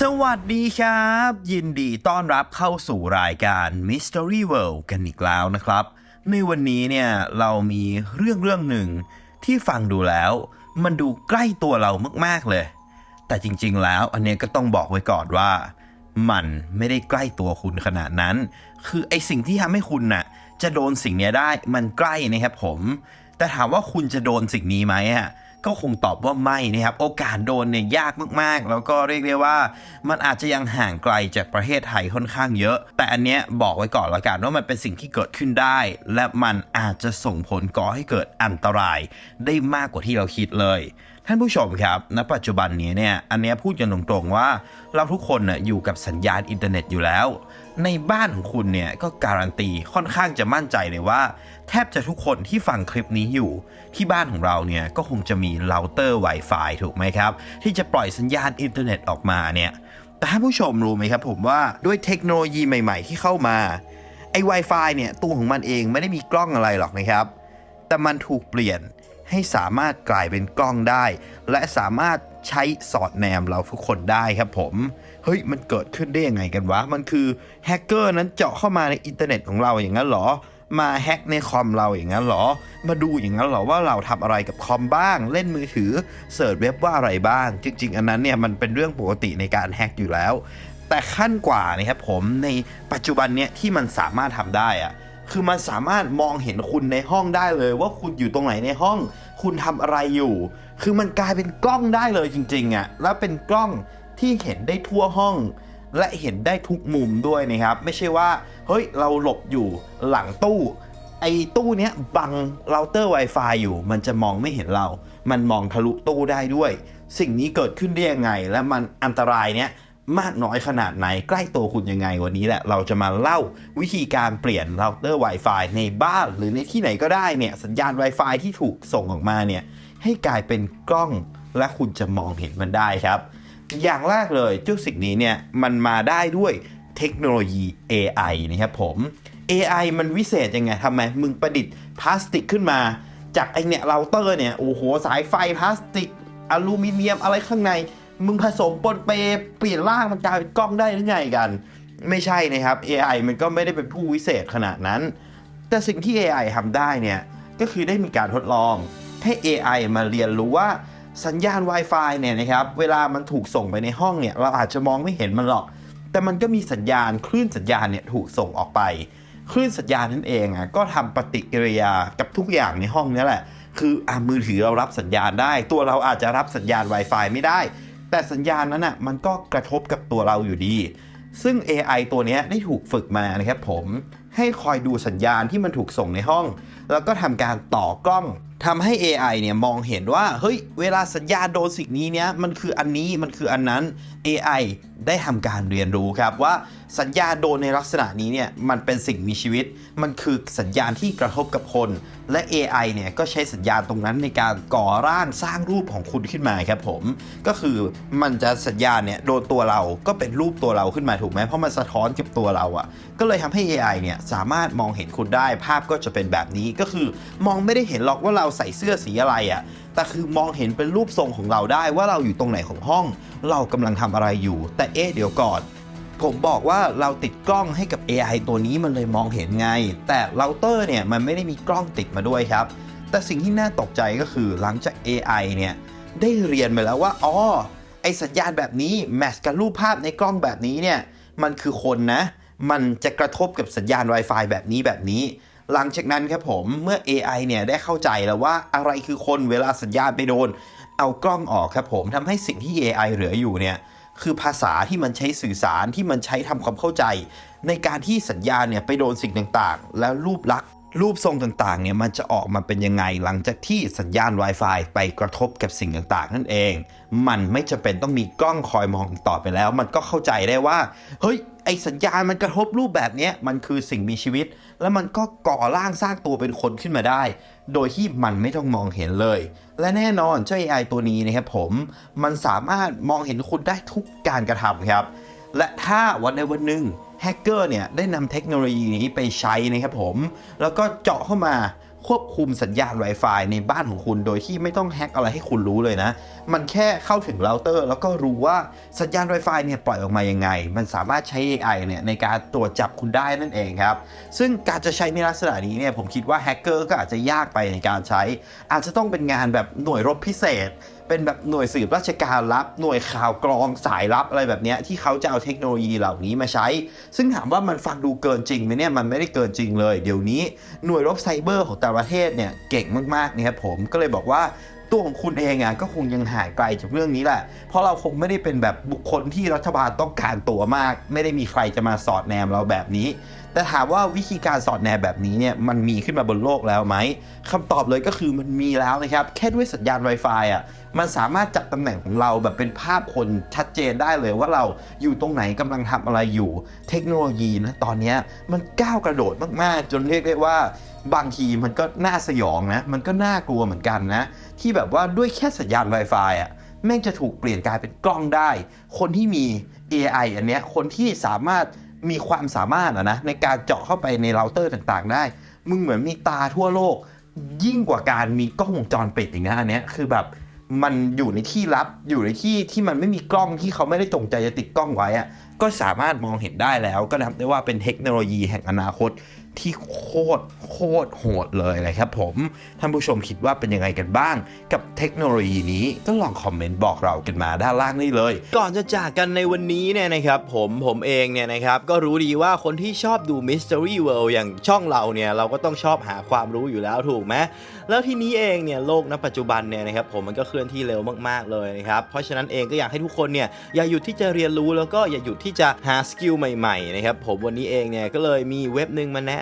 สวัสดีครับ ยินดีต้อนรับเข้าสู่รายการ Mystery World กันอีกแล้วนะครับ ในวันนี้เนี่ยเรามีเรื่องเรื่องหนึ่งที่ฟังดูแล้ว มันดูใกล้ตัวเรามากๆเลย แต่จริงๆแล้วอันเนี้ยก็ต้องบอกไว้ก่อนว่า มันไม่ได้ใกล้ตัวคุณขนาดนั้น คือไอสิ่งที่ทำให้คุณน่ะจะโดนสิ่งเนี้ยได้มันใกล้นะครับผม แต่ถามว่าคุณจะโดนสิ่งนี้ไหมอะ ก็คงตอบว่าไม่นะครับโอกาสโดนเนี่ยยากมากๆ แล้วก็เรียกได้ว่ามันอาจจะยังห่างไกลจากประเทศไทยค่อนข้างเยอะ แต่อันเนี้ยบอกไว้ก่อนละกันว่ามันเป็นสิ่งที่เกิดขึ้นได้ และมันอาจจะส่งผลก่อให้เกิดอันตรายได้มากกว่าที่เราคิดเลย ท่านผู้ชมครับ ณ ปัจจุบันนี้เนี่ย อันนี้พูดกันตรงๆว่า เราทุกคนน่ะอยู่กับสัญญาณอินเทอร์เน็ตอยู่แล้ว ในบ้านของคุณเนี่ยก็การันตีค่อนข้างจะมั่นใจเลยว่า แทบจะทุกคนที่ฟังคลิปนี้อยู่ ที่บ้านของเราเนี่ยก็คงจะมีเราเตอร์ Wi-Fi ถูกไหมครับ ที่จะปล่อยสัญญาณอินเทอร์เน็ตออกมาเนี่ยแต่ท่านผู้ชมรู้ไหมครับผมว่าด้วยเทคโนโลยีใหม่ ๆ ที่เข้ามาไอ้ Wi-Fi เนี่ยตัวของมันเองไม่ได้มีกล้องอะไรหรอกนะครับ แต่มันถูกเปลี่ยน ให้สามารถกลายเป็นกล้องได้ และสามารถใช้สอดแนมเราทุกคนได้ครับผมเฮ้ยมันเกิดขึ้นได้ยังไงกันวะ มันคือแฮกเกอร์นั้นเจาะเข้ามาในอินเทอร์เน็ตของเราอย่างนั้นเหรอ มาแฮกในคอมเราอย่างนั้นเหรอ มาดูอย่างนั้นเหรอว่าเราทำอะไรกับคอมบ้าง เล่นมือถือเสิร์ชเว็บว่าอะไรบ้าง จริง ๆ อันนั้นเนี่ยมันเป็นเรื่องปกติในการแฮกอยู่แล้ว แต่ขั้นกว่านะครับผมในปัจจุบันเนี่ยที่มันสามารถทำได้อะ คือมันสามารถมองเห็นคุณในห้องได้เลย ว่าคุณอยู่ตรงไหนในห้อง คุณทำอะไรอยู่ คือมันกลายเป็นกล้องได้เลยจริงๆอะ่ะแล้วเป็นกล้องที่เห็นได้ทั่วห้อง และเห็นได้ทุกมุมด้วยนะครับ ไม่ใช่ว่า เฮ้ยเราหลบอยู่หลังตู้ไอ้ตู้เนี้ยบังเราเตอร์ Wi-Fi อยู่ มันจะมองไม่เห็นเรา มันมองทะลุตู้ได้ด้วย สิ่งนี้เกิดขึ้นได้ยังไง และมันอันตรายเนี้ย มากน้อยขนาดไหนใกล้ตัวคุณยังไงวันนี้แหละ เราจะมาเล่าวิธีการเปลี่ยนเราเตอร์ Wi-Fi ในบ้านหรือในที่ไหนก็ได้เนี่ย สัญญาณ Wi-Fi ที่ถูกส่งออกมาเนี่ย ให้กลายเป็นกล้องและคุณจะมองเห็นมันได้ครับ อย่างแรกเลยเจ้าสิ่งนี้เนี่ย มันมาได้ด้วยเทคโนโลยี AI นะครับผม AI มันวิเศษยังไงทำไมมึงประดิษฐ์พลาสติกขึ้นมา จากไอเนี่ยเราเตอร์เนี่ยโอ้โหสายไฟพลาสติกอลูมิเนียมอะไรข้างใน มึงผสมปนเปเปลี่ยนร่างมันกลายเป็นกล้องได้หรือไงกัน ไม่ใช่นะครับ AI มันก็ไม่ได้เป็นผู้วิเศษขนาดนั้น แต่สิ่งที่ AI ทำได้เนี่ย ก็คือได้มีการทดลองให้ AI มาเรียนรู้ว่าสัญญาณ Wi-Fi เนี่ยนะครับเวลามันถูกส่งไปในห้องเนี่ยเราอาจจะมองไม่เห็นมันหรอก แต่มันก็มีสัญญาณคลื่นสัญญาณเนี่ยถูกส่งออกไปคลื่นสัญญาณนั่นเองอะก็ทำปฏิกิริยากับทุกอย่างในห้องนี้แหละ คืออะมือถือเรารับสัญญาณได้ ตัวเราอาจจะรับสัญญาณ Wi-Fi ไม่ได้ แต่สัญญาณนั้นอะมันก็กระทบกับตัวเราอยู่ดี ซึ่ง AI ตัวนี้ได้ถูกฝึกมานะครับผมให้คอยดูสัญญาณที่มันถูกส่งในห้อง แล้วก็ทำการต่อกล้องทำให้ AI เนี่ยมองเห็นว่าเฮ้ยเวลาสัญญาณโดนสิ่งนี้เนี้ยมันคืออันนี้มันคืออันนั้น AI ได้ทำการเรียนรู้ครับว่า สัญญาณโดนในลักษณะนี้เนี่ยมันเป็นสิ่งมีชีวิต มันคือสัญญาณที่กระทบกับคน และ AI เนี่ยก็ใช้สัญญาณตรงนั้นในการก่อร่างสร้างรูปของคุณขึ้นมาครับผม ก็คือมันจะสัญญาณเนี่ยโดนตัวเราก็เป็นรูปตัวเราขึ้นมาถูกไหมเพราะมันสะท้อนกับตัวเราอะ่ะ ก็เลยทำให้ AI เนี่ยสามารถมองเห็นคุณได้ภาพก็จะเป็นแบบนี้ก็คือมองไม่ได้เห็นหรอกว่าเราใส่เสื้อสีอะไรอะ่ะแต่คือมองเห็นเป็นรูปทรงของเราได้ว่าเราอยู่ตรงไหนของห้อง เรากำลังทำอะไรอยู่ แต่เอ๊ะเดี๋ยวก่อน ผมบอกว่าเราติดกล้องให้กับ AI ตัวนี้มันเลยมองเห็นไง แต่เราเตอร์เนี่ยมันไม่ได้มีกล้องติดมาด้วยครับ แต่สิ่งที่น่าตกใจก็คือหลังจาก AI เนี่ยได้เรียนไปแล้วว่าอ๋อไอสัญญาณแบบนี้แมทช์กับรูปภาพในกล้องแบบนี้เนี่ยมันคือคนนะ มันจะกระทบกับสัญญาณ Wi-Fi แบบนี้แบบนี้ หลังจากนั้นครับผมเมื่อ AI เนี่ยได้เข้าใจแล้วว่าอะไรคือคนเวลาสัญญาณไปโดน เอากล้องออกครับผมทำให้สิ่งที่ AI เหลืออยู่เนี่ย คือภาษาที่มันใช้สื่อสารที่มันใช้ทำความเข้าใจ ในการที่สัญญาเนี่ยไปโดนสิ่งต่างๆ แล้วรูปลักษณ์ รูปทรงต่างๆเนี่ยมันจะออกมาเป็นยังไงหลังจากที่สัญญาณ Wi-Fi ไปกระทบกับสิ่งต่างๆ นั่นเอง มันไม่จำเป็นต้องมีกล้องคอยมองต่อไปแล้ว มันก็เข้าใจได้ว่า เฮ้ย ไอสัญญาณมันกระทบรูปแบบนี้มันคือสิ่งมีชีวิต แล้วมันก็ก่อร่างสร้างตัวเป็นคนขึ้นมาได้ โดยที่มันไม่ต้องมองเห็นเลย และแน่นอนเจ้า AI ตัวนี้นะครับผม มันสามารถมองเห็นคุณได้ทุกการกระทำครับ และถ้าวันใดวันหนึ่ง แฮกเกอร์เนี่ยได้นำเทคโนโลยีนี้ไปใช้นะครับผม แล้วก็เจาะเข้ามาควบคุมสัญญาณ Wi-Fi ในบ้านของคุณโดยที่ไม่ต้องแฮกอะไรให้คุณรู้เลยนะ มันแค่เข้าถึงเราเตอร์ แล้วก็รู้ว่าสัญญาณ Wi-Fi เนี่ยปล่อยออกมายังไง มันสามารถใช้ AI เนี่ยในการตรวจจับคุณได้นั่นเองครับ ซึ่งการจะใช้ในลักษณะนี้เนี่ยผมคิดว่าแฮกเกอร์ก็อาจจะยากไปในการใช้ อาจจะต้องเป็นงานแบบหน่วยรบพิเศษ เป็นแบบหน่วยสืบราชการลับ หน่วยข่าวกรองสายลับอะไรแบบนี้ที่เขาจะเอาเทคโนโลยีเหล่านี้มาใช้ ซึ่งถามว่ามันฟังดูเกินจริงไหมเนี่ยมันไม่ได้เกินจริงเลย เดี๋ยวนี้หน่วยรบไซเบอร์ของแต่ละประเทศเนี่ยเก่งมากๆนะครับผมก็เลยบอกว่าตัวของคุณเองอะก็คงยังหายไกลจากเรื่องนี้แหละ เพราะเราคงไม่ได้เป็นแบบบุคคลที่รัฐบาลต้องการตัวมาก ไม่ได้มีใครจะมาสอดแนมเราแบบนี้ แต่ถามว่าวิธีการสอดแนมแบบนี้เนี่ยมันมีขึ้นมาบนโลกแล้วไหมคำตอบเลยก็คือมันมีแล้วนะครับ แค่ด้วยสัญญาณ Wi-Fi อะมันสามารถจับตำแหน่งของเราแบบเป็นภาพคนชัดเจนได้เลยว่าเราอยู่ตรงไหนกำลังทำอะไรอยู่ เทคโนโลยีนะตอนนี้มันก้าวกระโดดมากๆ จนเรียกได้ว่าบางทีมันก็น่าสยองนะ มันก็น่ากลัวเหมือนกันนะ ที่แบบว่าด้วยแค่สัญญาณ Wi-Fi อะแม่งจะถูกเปลี่ยนกลายเป็นกล้องได้ คนที่มี AI อันเนี้ยคนที่สามารถ มีความสามารถอะนะในการเจาะเข้าไปในเราเตอร์ต่างๆ ได้ มึงเหมือนมีตาทั่วโลก ยิ่งกว่าการมีกล้องวงจรปิดอย่างนะอันเนี้ยคือแบบมันอยู่ในที่ลับอยู่ในที่ที่มันไม่มีกล้องที่เขาไม่ได้จงใจจะติดกล้องไว้อะก็สามารถมองเห็นได้แล้ว ก็นับได้ว่าเป็นเทคโนโลยีแห่งอนาคต ที่โคตรโคตรโหดเลยนะครับผม ท่านผู้ชมคิดว่าเป็นยังไงกันบ้าง กับเทคโนโลยีนี้ก็ลองคอมเมนต์บอกเรากันมาด้านล่างนี้เลย ก่อนจะจากกันในวันนี้เนี่ยนะครับผมผมเองเนี่ยนะครับก็รู้ดีว่าคนที่ชอบดู Mystery World อย่างช่องเราเนี่ยเราก็ต้องชอบหาความรู้อยู่แล้วถูกไหมแล้วทีนี้เองเนี่ยโลกณปัจจุบันเนี่ยนะครับผมมันก็เคลื่อนที่เร็วมากๆเลยนะครับเพราะฉะนั้นเองก็อยากให้ทุกคนเนี่ยอย่าหยุดที่จะเรียนรู้แล้วก็อย่าหยุดที่จะหาสกิลใหม่ๆนะครับผมวันนี้เองเนี่ยก็เลยมีเว็บหนึ่งมาแนะ